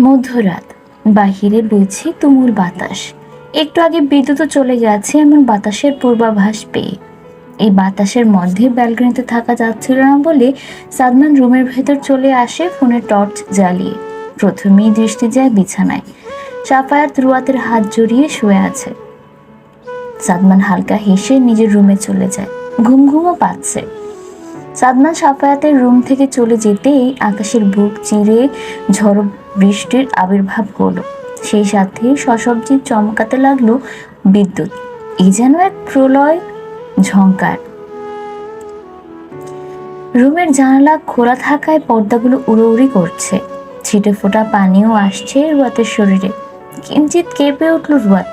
মধ্যরাত। বাহিরে বইছে তুমুল বাতাস। একটু আগে বিদ্যুৎও চলে গেছে, এমন বাতাসের পূর্বাভাস পেয়ে। এই বাতাসের মধ্যে ব্যালকনিতে থাকা যাচ্ছিল না বলে সাদমান রুমের ভেতর চলে আসে ফোনে টর্চ জ্বালিয়ে। প্রথমেই দৃষ্টি যায় বিছানায়। সাফায়াত রুয়াতের হাত জড়িয়ে শুয়ে আছে। সাদমান হালকা হেসে নিজের রুমে চলে যায়। ঘুম ঘুমও পাচ্ছে। সাদমান সাফায়াতের রুম থেকে চলে যেতেই আকাশের বুক চিরে ঝড় বৃষ্টির আবির্ভাব হলো। সেই সাথে সশব্দে চমকাতে লাগল বিদ্যুৎ। এই যেন এক প্রলয় ঝংকার। রুমের জানালা খোলা থাকায় পর্দাগুলো উড়োউড়ি করছে। ছিটে ফোটা পানিও আসছে রুয়াতের শরীরে। কিঞ্চিত কেঁপে উঠল রুয়াত।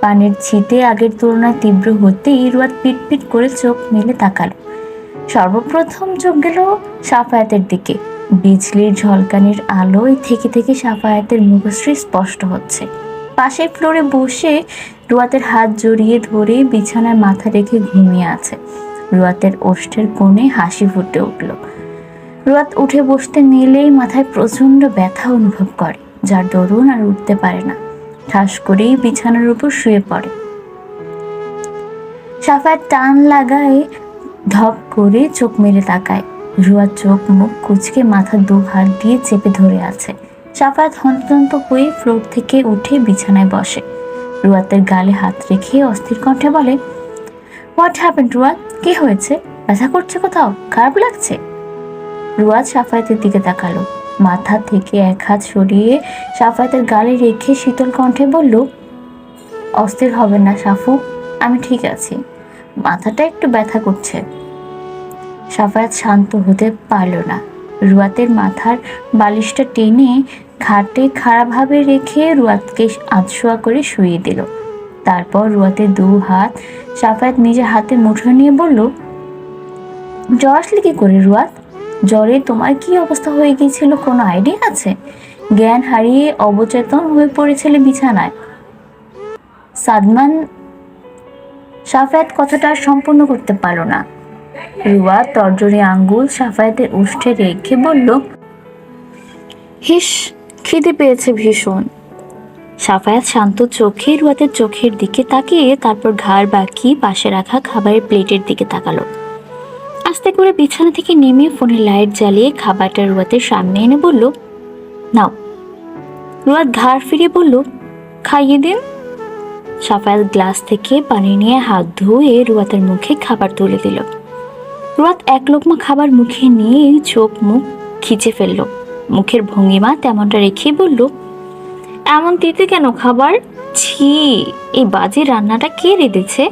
পানির ছিটে আগের তুলনায় তীব্র হতেই রুয়াত পিটপিট করে চোখ মেলে তাকালো। সর্বপ্রথম চোখ গেল সাফায়াতের দিকে। বিজলির ঝলকানির আলোয় থেকে থেকে সাফায়াতের মুখশ্রী স্পষ্ট হচ্ছে। পাশের ফ্লোরে বসে রুয়াতের হাত জড়িয়ে ধরে বিছানায় মাথা রেখে ঘুমিয়ে আছে। রুয়াতের ওষ্ঠের কোণে হাসি ফুটে উঠল। রুয়াত উঠে বসতে নিলেই মাথায় প্রচণ্ড ব্যথা অনুভব করে, যার দরুন আর উঠতে পারে না। ঠাস করেই বিছানার উপর শুয়ে পড়ে। সাফায়াত টান লাগায় ধপ করে চোখ মেলে তাকায়। রুয়া চোখ মুখ কুচকে মাথা দু হাত দিয়ে চেপে ধরে আছে। সাফায়াত হন্তদন্ত হয়ে ফ্লোর থেকে উঠে বিছানায় বসে। রুয়াতের গালে হাত রেখে অস্থির কণ্ঠে বলে হোয়াট হ্যাপেন রুয়াত কি হয়েছে? ব্যথা করছে কোথাও? খারাপ লাগছে? রুয়াত সাফায়াতের দিকে তাকালো। মাথা থেকে এক হাত সরিয়ে সাফায়াতের গালে রেখে শীতল কণ্ঠে বলল, অস্থির হবে না সাফু, আমি ঠিক আছি। মাথাটা একটু ব্যথা করছে। সাফায়াত শান্ত হতে পারল না। রুয়াতের মাথার বালিশটা টেনে খাটে খারাপভাবে রেখে রুয়াতকে আধশোয়া করে শুয়ে দিল। তারপর রুয়াতের দু হাত সাফায়াত নিজের হাতে মুঠো নিয়ে বলল, জ্বর আসলে কি করে রুয়াত? জ্বরে তোমার কি অবস্থা হয়ে গিয়েছিল? কোনো আইডিয়া আছে? জ্ঞান হারিয়ে অবচেতন হয়ে পড়েছিলে বিছানায়। সাদমান সাফায়াত কথাটা সম্পূর্ণ করতে পারল না। রুয়া তর্জনী আঙ্গুল সাফায়াতের উষ্ঠে রেখে বলল, হিস, খিদে পেয়েছে ভীষণ। সাফায়াত শান্ত চোখে রুয়াতের চোখের দিকে তাকিয়ে তারপর ঘাড় বাকি পাশে রাখা খাবারের প্লেটের দিকে তাকালো। আস্তে করে বিছানা থেকে নেমে ফোনের লাইট জ্বালিয়ে খাবারটা রুয়াতের সামনে এনে বলল, নাও। রুয়াত ঘাড় ফিরে বলল, খাইয়ে দিন। সাফায়াত গ্লাস থেকে পানি নিয়ে হাত ধুয়ে রুয়াতের মুখে খাবার তুলে দিল। রুয়াত এক লোকমা খাবার মুখে নিয়ে চোখ মুখ খিচে ফেলল। মুখের ভঙ্গিমা তেমনটা রেখে বলল, এমন তিতে কেন খাবার? ছি, এই বাজে রান্নাটা কে রেঁধেছে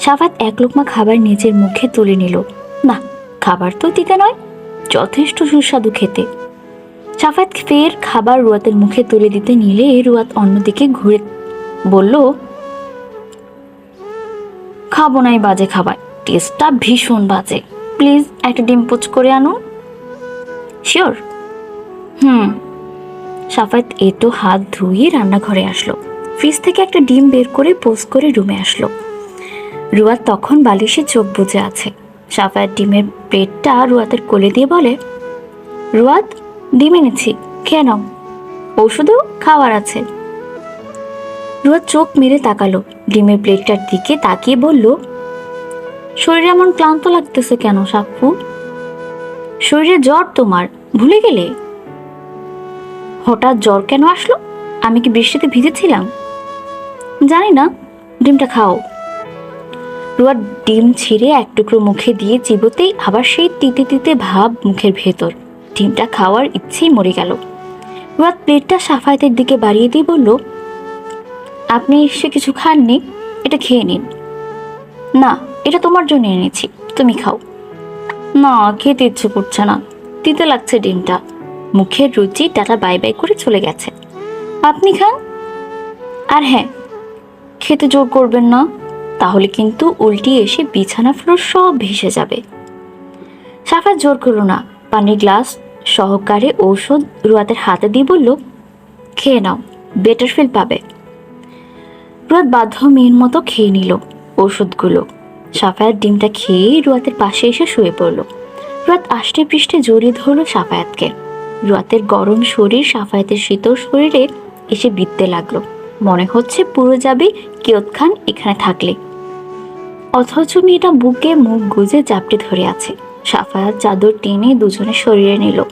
সাফাত এক লোকমা খাবার নিজের মুখে তুলে নিল। না, খাবার তো তিতে নয়, যথেষ্ট সুস্বাদু খেতে। সাফাত ফের খাবার রুয়াতের মুখে তুলে দিতে নিলে রুয়াত অন্যদিকে ঘুরে বলল, খাব না এই বাজে খাবার। টেস্টটা ভীষণ বাজে। প্লিজ একটা ডিম পোচ করে আনুন শিওর? হুম। সাফাত এটো হাত ধুয়ে রান্নাঘরে আসলো। ফ্রিজ থেকে একটা ডিম বের করে পোজ করে রুমে আসলো। রুয়াত তখন বালিশে চোখ বুজে আছে। সাফায়াত ডিমের প্লেটটা রুয়াতের কোলে দিয়ে বলে রুয়াত ডিম এনেছি, খেয়ে নাও। ওষুধও খাওয়ার আছে। রুয়াত চোখ মেরে তাকালো, ডিমের প্লেটটার দিকে তাকিয়ে বলল, শরীরে এমন ক্লান্ত লাগতেছে কেন সাপ্পু শরীরে জ্বর তোমার, ভুলে গেলে? হঠাৎ জ্বর কেন আসলো? আমি কি বৃষ্টিতে ভিজেছিলাম? জানি না, ডিমটা খাও। রুয়ার ডিম ছিঁড়ে এক টুকরো মুখে দিয়ে চিবোতেই আবার সেই তিতে তিতে ভাব মুখের ভেতর। ডিমটা খাওয়ার ইচ্ছেই মরে গেল। রুয়াত প্লেটটা সাফায়াতের দিকে বাড়িয়ে দিয়ে বলল আপনি এসে কিছু খাননি? এটা খেয়ে নিন। না, এটা তোমার জন্য এনেছি। তুমি খাও। না, খেতে ইচ্ছে করছে না। তিতে লাগছে ডিমটা। মুখের রুচি টাটা বাই বাই করে চলে গেছে। আপনি খান। আর হ্যাঁ খেতে জোর করবেন না। তাহলে কিন্তু উল্টি এসে বিছানা ফ্লোর সব ভেসে যাবে। সাফা জোর করল না। পানির গ্লাস সহকারে ঔষধ রুয়াতের হাতে দিয়ে বলল, খেয়ে নাও। বেটার ফিল পাবে। রুয়াত বাধ্য মেয়ের মতো খেয়ে নিল ওষুধগুলো। সাফায়াত ডিমটা খেয়ে রুয়াতের পাশে এসে শুয়ে পড়ল। রুয়াত আষ্টে পৃষ্ঠে জড়িয়ে ধরলো সাফায়াতকে। রুয়াতের গরম শরীর সাফায়াতের শীতল শরীরে এসে বিততে লাগল। মনে হচ্ছে পুরো যাবে কিয়ত খান এখানে থাকলে। অথচ মেয়েটা বুকে মুখ গুজে জাপটে ধরে আছে। সাফায়াত চাদর টেনে দুজনের শরীরে নিল।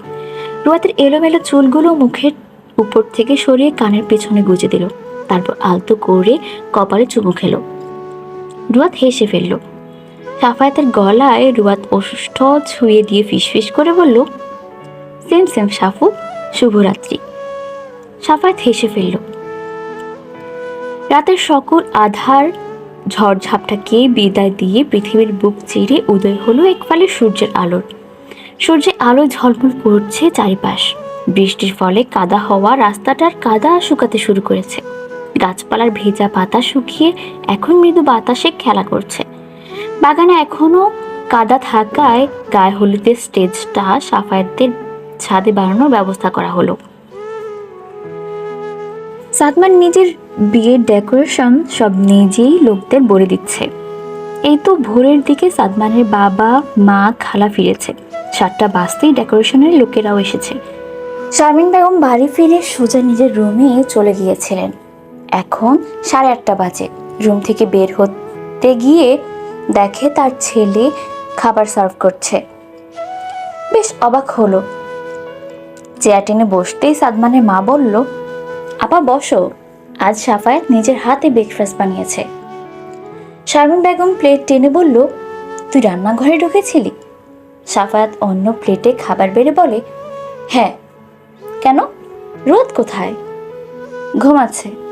রুয়াতের এলোমেলো চুলগুলো মুখের উপর থেকে সরিয়ে কানের পেছনে গুজে দিল। তারপর আলতো করে কপালে চুমু খেলো। রুয়াত হেসে ফেলল। সাফায়াতের গলায় রুয়াত অসুস্থ ছুঁয়ে দিয়ে ফিসফিস করে বলল, সেম সেম, সাফু, শুভরাত্রি। সাফায়াত হেসে ফেলল। রাতের সকল আধার ঝড়ঝাপটাকে বিদায় দিয়ে পৃথিবীর বুক চিরে উদয় হলো এক ফালে সূর্যের আলোর। সূর্যের আলো ঝলমল করছে চারিপাশ। বৃষ্টির ফলে কাদা হওয়া রাস্তাটার কাদা শুকাতে শুরু করেছে। গাছপালার ভেজা পাতা শুকিয়ে এখন মৃদু বাতাসে খেলা করছে। বাগানে এখনও কাদা থাকায় গায়ে হলুদের স্টেজটা সাফায়াতদের ছাদে বানানোর ব্যবস্থা করা হলো। সাদমান নিজের বিয়ের ডেকোরেশন সব নিজেই লোকদের বলে দিচ্ছে। এই তো ভোরের দিকে সাদমানের বাবা, মা, খালা ফিরেছে। সাতটা বাজতেই ডেকোরেশনের লোকেরাও এসেছে। শারমিন বেগম বাড়ি ফিরে সোজা নিজের রুমে চলে গিয়েছিলেন। এখন সাড়ে আটটা বাজে। রুম থেকে বের হতে গিয়ে দেখে তার ছেলে খাবার সার্ভ করছে। বেশ অবাক হলো। চেয়ার টেনে বসতেই সাদমানের মা বলল, আপা, বসো। আজ সাফায়াত নিজের হাতে ব্রেকফাস্ট বানিয়েছে। শারমিন বেগম প্লেট টেনে বলল, তুই রান্নাঘরে ঢুকেছিলি? সাফায়াত অন্য প্লেটে খাবার বেড়ে বলে হ্যাঁ। কেন? রোদ কোথায়? ঘুমাচ্ছে।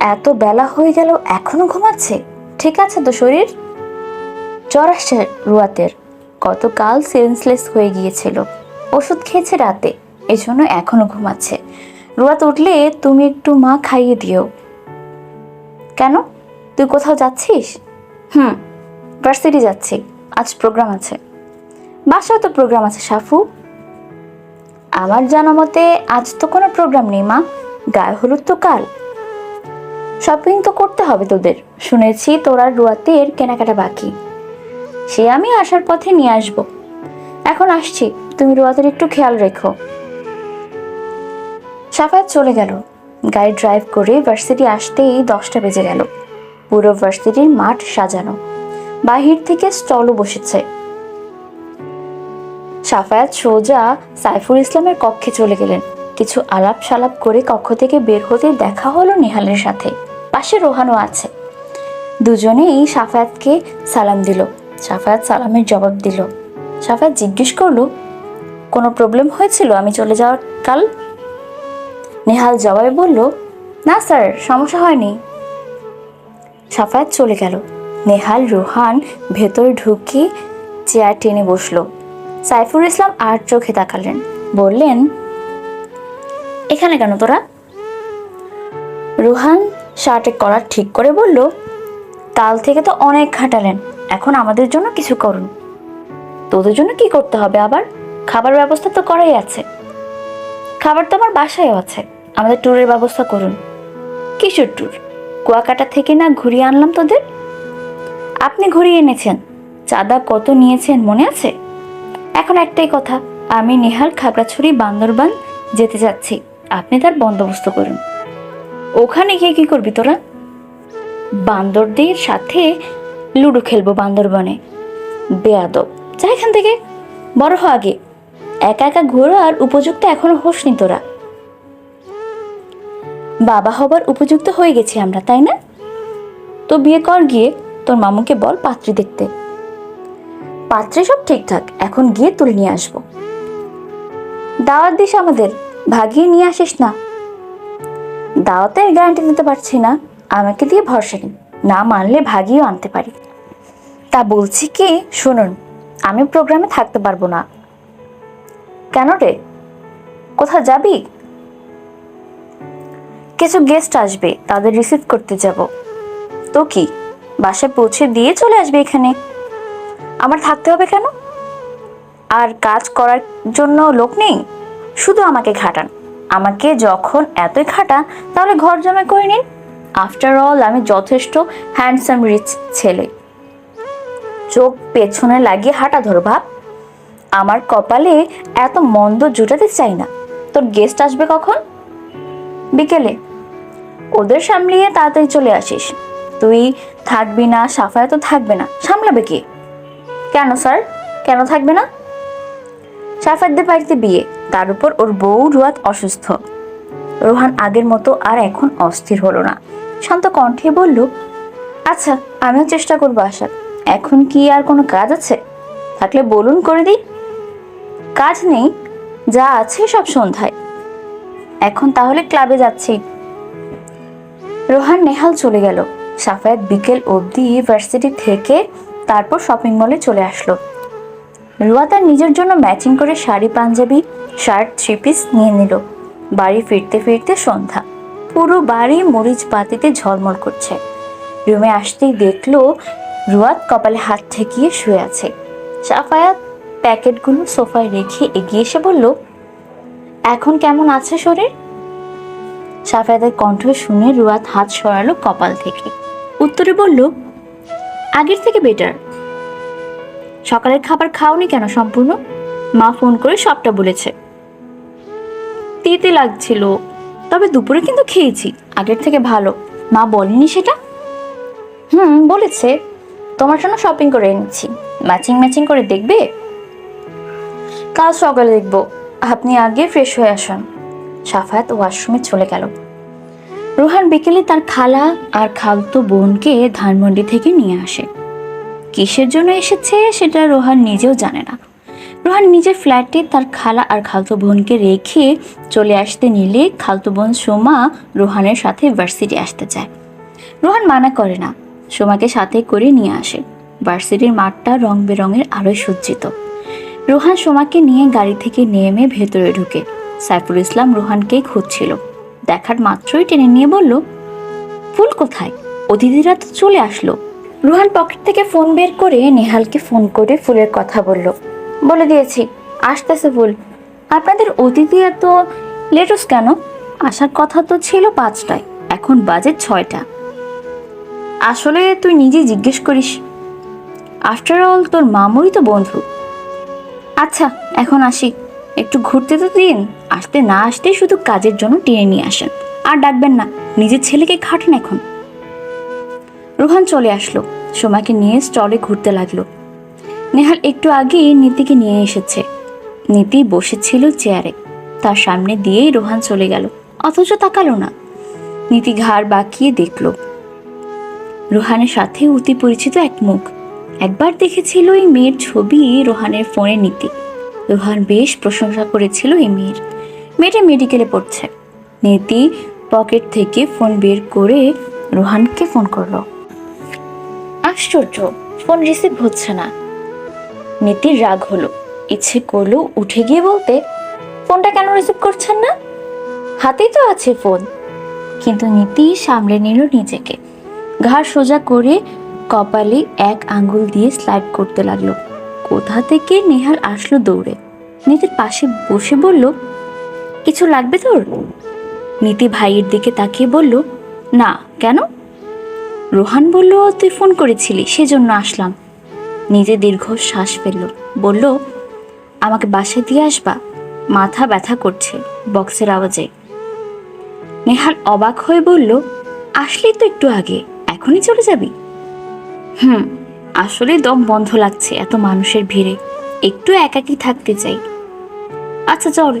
এত বেলা হয়ে গেল, এখনও ঘুমাচ্ছে? ঠিক আছে তো শরীর? জ্বর আসছে রুয়াতের। গতকাল সেন্সলেস হয়ে গিয়েছিল। ওষুধ খেয়েছে রাতে, এজন্য এখনও ঘুমাচ্ছে। রুয়াত উঠলে, তুমি একটু মা খাইয়ে দিও। কেন? তুই কোথাও যাচ্ছিস? হুম ভার্সিটি যাচ্ছি। আজ প্রোগ্রাম আছে। বাসায় তো প্রোগ্রাম আছে, সাফু। আমার জানা মতে আজ তো কোনো প্রোগ্রাম নেই মা। গায়ে হলুদ তো কাল। শপিং তো করতে হবে তোদের। শুনেছি তোরা রুয়াতের কেনাকাটা বাকি। সে আমি আসার পথে নিয়ে আসব। এখন আসছি, তুমি রুয়াতের একটু খেয়াল রেখো। সাফায়াত চলে গেল। গাড়ি ড্রাইভ করে ভার্সিটি আসতেই দশটা বেজে গেল। পুরো ভার্সিটির মাঠ সাজানো। বাহির থেকে স্টলও বসেছে। সাফায়াত সোজা সাইফুল ইসলামের কক্ষে চলে গেলেন। কিছু আলাপ সালাপ করে কক্ষ থেকে বের হতে দেখা হলো নেহালের সাথে। পাশে রোহানও আছে। দুজনেই সাফায়াতকে সালাম দিল। সাফায়াত সালামের জবাব দিল। সাফায়াত জিজ্ঞেস করল, কোনো প্রবলেম হয়েছিল? আমি চলে যাওয়ার কাল? নেহাল জবাবে বলল, না স্যার, সমস্যা হয়নি। সাফায়াত চলে গেল। নেহাল, রোহান ভেতরে ঢুকে চেয়ার টেনে বসল। সাইফুল ইসলাম আর চোখে তাকালেন। বললেন, এখানে কেন তোরা? রোহান শার্টে কলার ঠিক করে বলল, কাল থেকে তো অনেক খাটালেন, এখন আমাদের জন্য কিছু করুন। তোদের জন্য কি করতে হবে আবার? খাবার ব্যবস্থা তো করাই আছে। খাবার তো আমার বাসায়ও আছে, আমাদের ট্যুরের ব্যবস্থা করুন। কিসের ট্যুর? কুয়াকাটা থেকে না ঘুরিয়ে আনলাম তোদের? আপনি ঘুরিয়ে এনেছেন, চাঁদা কত নিয়েছেন মনে আছে? এখন একটাই কথা, আমি নেহাল খাগড়াছড়ি বান্দরবান যেতে যাচ্ছি, আপনি তার বন্দোবস্ত করুন। ওখানে গিয়ে কি করবি তোরা? বান্দরদের সাথে লুডো খেলব বান্দরবনে। বেয়াদব। যা এখান থেকে। বড় হ আগে। একা একা ঘোরার উপযুক্ত এখনও হোসনি তোরা। বাবা হবার উপযুক্ত হয়ে গেছি আমরা, তাই না? তো বিয়ে কর গিয়ে, তোর মামুকে বল পাত্রী দেখতে। পাত্রে সব ঠিকঠাক, এখন গিয়ে তুলে নিয়ে আসব। দাওয়াত দিস আমাদের, ভাগিয়ে নিয়ে আসিস না। দাওয়াতের গ্যারান্টি দিতে পারছি না। আমাকে দিয়ে ভরসা নেই না মানলে ভাগিয়েও আনতে পারি। তা বলছি কি, শুনুন, আমি প্রোগ্রামে থাকতে পারব না। কেন রে? কোথাও যাবি? কিছু গেস্ট আসবে, তাদের রিসিভ করতে যাব। তো কি, বাসায় পৌঁছে দিয়ে চলে আসবে এখানে? আমার থাকতে হবে কেন? আর কাজ করার জন্য লোক নেই? শুধু আমাকে খাটান আমাকে যখন এতই খাটান তাহলে ঘর জমা করে নিন। আফটার অল আমি যথেষ্ট হ্যান্ডসাম রিচ ছেলে। চোখ পেছনে লাগিয়ে হাঁটা ধরো, ভাব। আমার কপালে এত মন্দ জুটাতে চাই না। তোর গেস্ট আসবে কখন? বিকেলে। ওদের সামলিয়ে তাড়াতাড়ি চলে আসিস। তুই থাকবি না সাফায়া তো থাকবে না। সামলাবে কে? কেন স্যার কেন থাকবে না? সাফায়াতদের বাড়িতে বিয়ে। তার উপর ওর বউ রুয়াত অসুস্থ। রোহান আগের মতো আর এখন অস্থির হলো না। শান্ত কণ্ঠে বলল আচ্ছা আমিও চেষ্টা করব আসার এখন কি আর কোনো কাজ আছে? থাকলে বলুন করে দিই। কাজ নেই। যা আছে সব সন্ধ্যায়। এখন তাহলে ক্লাবে যাচ্ছি। রোহান নেহাল চলে গেল। সাফায়াত বিকেল অবধি ইউনিভার্সিটি থেকে তারপর শপিং মলে চলে আসলো। রুয়া তার নিজের জন্য ম্যাচিং করে sari, panjabi, shirt, three piece নিয়ে নিল। বাড়ি ফিরতে ফিরতে সন্ধ্যা। পুরো বাড়ি মরিচ বাতিতে ঝলমল করছে। রুমে আসতেই দেখল রুয়াত কপালে হাত ঠেকিয়ে শুয়ে আছে। সাফায়াত প্যাকেটগুলো সোফায় রেখে এগিয়ে এসে বলল, এখন কেমন আছে শরীর? সাফায়াতের কণ্ঠ শুনে রুয়াত হাত সরালো কপাল থেকে। উত্তরে বলল, আগের থেকে বেটার সকালের খাবার খাওনি কেন সম্পূর্ণ? মা ফোন করে সবটা বলেছে। তিতে লাগছিল, তবে দুপুরে কিন্তু খেয়েছি, আগের থেকে ভালো। মা বলেনি সেটা? হুম, বলেছে। তোমার জন্য শপিং করে এনেছি। ম্যাচিং ম্যাচিং করে দেখবে? কাল সকালে দেখব। আপনি আগে ফ্রেশ হয়ে আসুন। সাফায়াত ওয়াশরুমে চলে গেল। রোহান বিকেলে তার খালা আর খালতো বোনকে ধানমন্ডি থেকে নিয়ে আসে। কিসের জন্য এসেছে সেটা রোহান নিজেও জানে না। রোহান নিজের ফ্ল্যাটে তার খালা আর খালতো বোনকে রেখে চলে আসতে নিলে খালতো বোন সোমা রোহানের সাথে ভার্সিটি আসতে চায়। রোহান মানা করে না, সোমাকে সাথে করে নিয়ে আসে। ভার্সিটির মাঠটা রং বেরঙের আলোয় সজ্জিত। রোহান সোমাকে নিয়ে গাড়ি থেকে নেমে ভেতরে ঢুকে। সাইফুল ইসলাম রোহানকেই খুঁজছিল। দেখার মাত্রই টেনে নিয়ে বলল, ফুল কোথায়? অতিথিরা তো চলে আসলো। রুহান পকেট থেকে ফোন বের করে নেহালকে ফোন করে ফুলের কথা বলল। বলে দিয়েছি, আসতেছে ফুল। আপনাদের অতিথি এত লেটস কেন? আসার কথা তো ছিল পাঁচটায়, এখন বাজে ছয়টা। আসলে তুই নিজে জিজ্ঞেস করিস। আফটার অল তোর মামুরই তো বন্ধু। আচ্ছা এখন আসি। একটু ঘুরতে তো দিন। আসতে না আসতেই শুধু কাজের জন্য টেনে নিয়ে আসেন। আর ডাকবেন না, নিজের ছেলেকে খাটেন এখন। রোহান চলে আসলো। সোমাকে নিয়ে স্টলে ঘুরতে লাগল। নেহাল একটু আগে নীতিকে নিয়ে এসেছে। নীতি বসেছিল চেয়ারে। তার সামনে দিয়েই রোহান চলে গেল। অথচ তাকালো না। নীতি ঘাড় বাঁকিয়ে দেখল। রোহানের সাথে অতি পরিচিত এক মুখ। একবার দেখেছিল এই মেয়ের ছবি রোহানের ফোনে নীতি। রোহান বেশ প্রশংসা করেছিল এই মেয়ের। মেয়েটা মেডিকেলে পড়ছে। নীতি পকেট থেকে ফোন বের করে রোহানকে ফোন করল। আশ্চর্য, ফোন রিসিভ হচ্ছে না। নীতির রাগ হলো, ইচ্ছে করল উঠে গিয়ে বলতে, ফোনটা কেন রিসিভ করছেন না? হাতেই তো আছে ফোন। কিন্তু নীতি সামলে নিল নিজেকে। ঘাড় সোজা করে কপালে এক আঙ্গুল দিয়ে স্লাইড করতে লাগল। কোথা থেকে নেহাল আসলো দৌড়ে? নীতির পাশে বসে বলল, কিছু লাগবে তোর? নীতি ভাইয়ের দিকে তাকিয়ে বলল, না, কেন? রোহান বলল, তুই ফোন করেছিলি, সেজন্য আসলাম। নিজে দীর্ঘ শ্বাস ফেলল, বলল, আমাকে বাসায় দিয়ে আসবা, মাথা ব্যথা করছে বক্সের আওয়াজে। নেহাল অবাক হয়ে বলল, আসলি তো একটু আগে, এখনই চলে যাবি? হুম, আসলে দম বন্ধ লাগছে এত মানুষের ভিড়ে, একটু একাকি থাকতে চাই। আচ্ছা চল।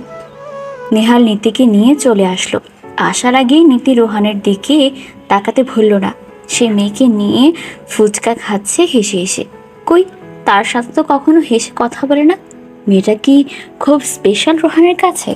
নেহাল নীতিকে নিয়ে চলে আসলো। আসার আগেই নীতি রোহানের দিকে তাকাতে ভুলল না। সে মেয়েকে নিয়ে ফুচকা খাচ্ছে, হেসে হেসে। কই, তার সাথে তো কখনো হেসে কথা বলে না? মেয়েটা কি খুব স্পেশাল রোহানের কাছে?